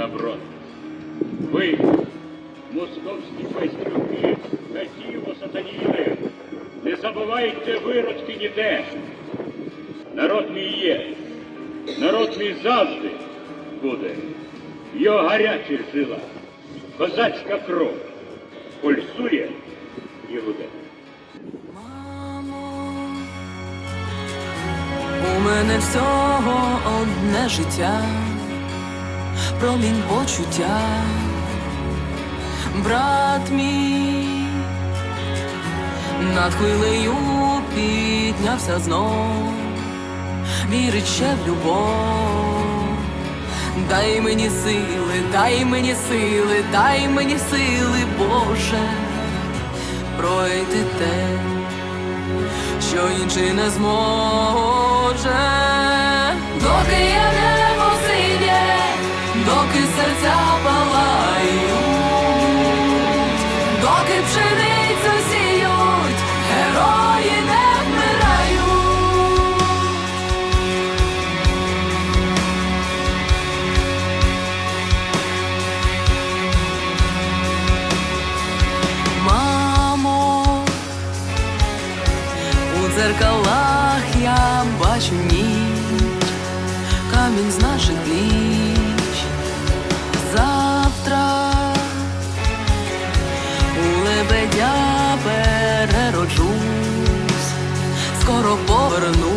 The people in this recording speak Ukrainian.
заброд. Ви, московські пастюки, катіво сатаніни, не забувайте виродки ніде. Народ мій є, народ мій завжди буде. Його гарячих жила, козацька кров, пульсує і гуде. У мене всього одне життя, промінь почуття, брат мій над хвилею піднявся знов, вірить ще в любов. Дай мені сили, дай мені сили, дай мені сили, Боже пройти те, що інший не зможе, доки я небо у дзеркалах я бачу ніч, камінь з наших пліч. Завтра у лебедя перероджусь, скоро повернусь.